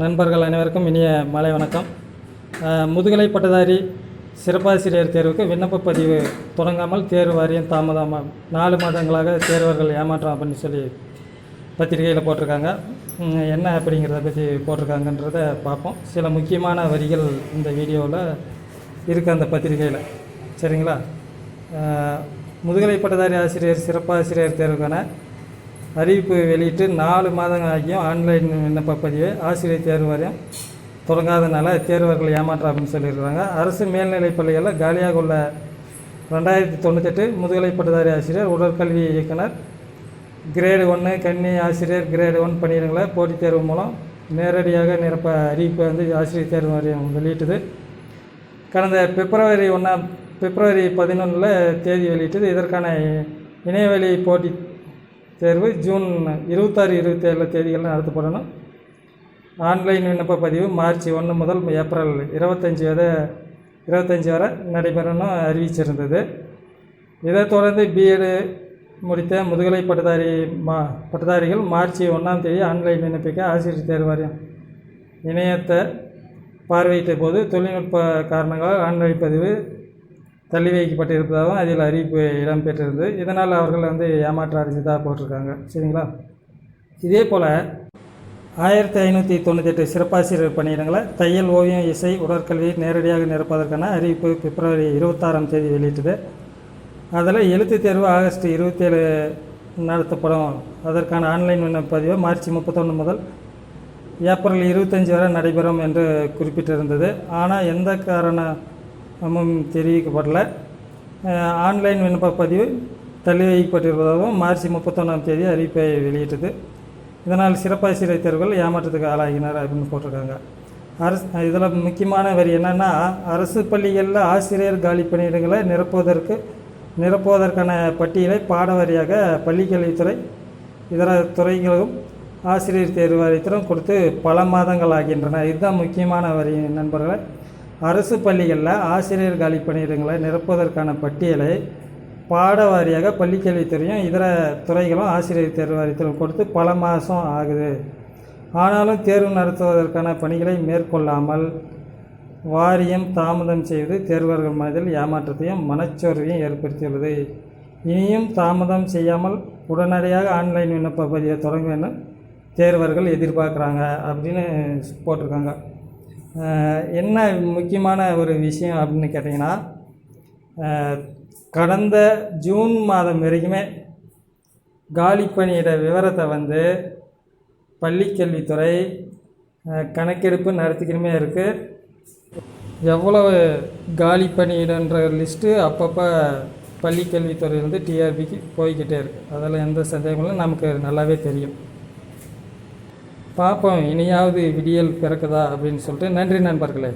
நண்பர்கள் அனைவருக்கும் இனிய மாலை வணக்கம். முதுகலை பட்டதாரி சிறப்பாசிரியர் தேர்வுக்கு விண்ணப்ப பதிவு தொடங்காமல் தேர்வு வாரியம் தாமதமாக நாலு மாதங்களாக தேர்வர்கள் ஏமாற்றம் அப்படின்னு சொல்லி பத்திரிகையில் போட்டிருக்காங்க. என்ன அப்படிங்கிறத பற்றி போட்டிருக்காங்கன்றத பார்ப்போம். சில முக்கியமான வரிகள் இந்த வீடியோவில் இருக்குது அந்த பத்திரிகையில். சரிங்களா? முதுகலை பட்டதாரி ஆசிரியர் சிறப்பாசிரியர் தேர்வுக்கான அறிவிப்பு வெளியிட்டு நாலு மாதங்கள் ஆகியும் ஆன்லைன் விண்ணப்ப பதிவை ஆசிரியர் தேர்வு வாரியம் தொடங்காதனால தேர்வர்கள் ஏமாற்றம் அப்படின்னு சொல்லியிருக்காங்க. அரசு மேல்நிலைப் பள்ளிகளில் காலியாக உள்ள ரெண்டாயிரத்தி தொண்ணூத்தெட்டு முதுகலை பட்டதாரி ஆசிரியர் உடற்கல்வி இயக்குனர் கிரேடு ஒன்று கன்னி ஆசிரியர் கிரேடு ஒன் பணியிடங்களை போட்டித் தேர்வு மூலம் நேரடியாக நிரப்ப அறிவிப்பை வந்து ஆசிரியர் தேர்வு வாரியம் வெளியிட்டது. கடந்த பிப்ரவரி ஒன்றாம் பிப்ரவரி பதினொன்றில் தேதி வெளியிட்டது. இதற்கான இணையவழி போட்டி தேர்வு ஜூன் இருபத்தாறு இருபத்தேழு தேதிகளில் நடத்தப்படணும். ஆன்லைன் விண்ணப்ப பதிவு மார்ச் ஒன்று முதல் ஏப்ரல் இருபத்தஞ்சி வரை இருபத்தஞ்சி வரை நடைபெறணும் அறிவிச்சிருந்தது. இதைத் தொடர்ந்து பிஎடு முடித்த முதுகலை பட்டதாரி மா பட்டதாரிகள் மார்ச் ஒன்றாம் தேதி ஆன்லைன் விண்ணப்பிக்க ஆசிரியர் தேர்வாரியம் இணையத்தை பார்வையிட்ட போது தொழில்நுட்ப காரணங்களால் ஆன்லைன் பதிவு தள்ளி வைக்கப்பட்டிருப்பதாகவும் அதில் அறிவிப்பு இடம்பெற்றிருந்தது. இதனால் அவர்கள் வந்து ஏமாற்ற அடைஞ்சதாக போட்டிருக்காங்க. சரிங்களா? இதே போல் ஆயிரத்தி ஐநூற்றி தொண்ணூத்தெட்டு சிறப்பாசிரியர் பணியிடங்களை தையல் ஓவியம் இசை உடற்கல்வி நேரடியாக நிரப்பதற்கான அறிவிப்பு பிப்ரவரி இருபத்தாறாம் தேதி வெளியிட்டது. அதில் எழுத்துத் தேர்வு ஆகஸ்ட் இருபத்தேழு நடத்தப்படும். அதற்கான ஆன்லைன் விண்ணப்ப பதிவு மார்ச் முப்பத்தொன்று முதல் ஏப்ரல் இருபத்தஞ்சி வரை நடைபெறும் என்று குறிப்பிட்டிருந்தது. ஆனால் எந்த காரண தெரிவிக்கப்படல. தெரிவிக்கப்படலை ஆன்லைன் விண்ணப்ப பதிவு தள்ளி வைக்கப்பட்டிருப்பதாகவும் மார்ச் முப்பத்தொன்னாம் தேதி அறிவிப்பை வெளியிட்டது. இதனால் சிறப்பாசிரியர் தேர்வுகள் ஏமாற்றத்துக்கு ஆளாகினர் அப்படின்னு போட்டிருக்காங்க. அரசு இதில் முக்கியமான வரி என்னென்னா அரசு பள்ளிகளில் ஆசிரியர் காலி பணியிடங்களை நிரப்புவதற்கு நிரப்புவதற்கான பட்டியலை பாடவரியாக பள்ளிக்கல்வித்துறை இதர துறைகளும் ஆசிரியர் தேர்வு வாரியத்திலும் கொடுத்து பல மாதங்கள் ஆகின்றன. இதுதான் முக்கியமான வரி நண்பர்களை. அரசு பள்ளிகளில் ஆசிரியர் காலி பணியிடங்களை நிரப்புவதற்கான பட்டியலை பாட வாரியாக பள்ளிக்கல்வித்துறையும் இதர துறைகளும் ஆசிரியர் தேர்வு வாரியத்தில் கொடுத்து பல மாதம் ஆகுது. ஆனாலும் தேர்வு நடத்துவதற்கான பணிகளை மேற்கொள்ளாமல் வாரியம் தாமதம் செய்து தேர்வர்கள் மனதில் ஏமாற்றத்தையும் மனச்சோர்வையும் ஏற்படுத்தியுள்ளது. இனியும் தாமதம் செய்யாமல் உடனடியாக ஆன்லைன் விண்ணப்ப பதிவை தொடங்க வேண்டும். தேர்வர்கள் எதிர்பார்க்குறாங்க அப்படின்னு போட்டிருக்காங்க. என்ன முக்கியமான ஒரு விஷயம் அப்படின்னு கேட்டிங்கன்னா கடந்த ஜூன் மாதம் வரைக்குமே காலி பணியிட விவரத்தை வந்து பள்ளிக்கல்வித்துறை கணக்கெடுப்பு நடத்திக்கணுமே இருக்குது எவ்வளவு காலி பணியிடன்ற லிஸ்ட்டு அப்பப்போ பள்ளிக்கல்வித்துறையிலேருந்து டிஆர்பிக்கு போய்கிட்டே இருக்குது அதில் எந்த சந்தேகமும் நமக்கு நல்லாவே தெரியும். பார்ப்போம். இனியாவது விடியல் பிறக்குதா அப்படின்னு சொல்லிட்டு. நன்றி நண்பர்களே.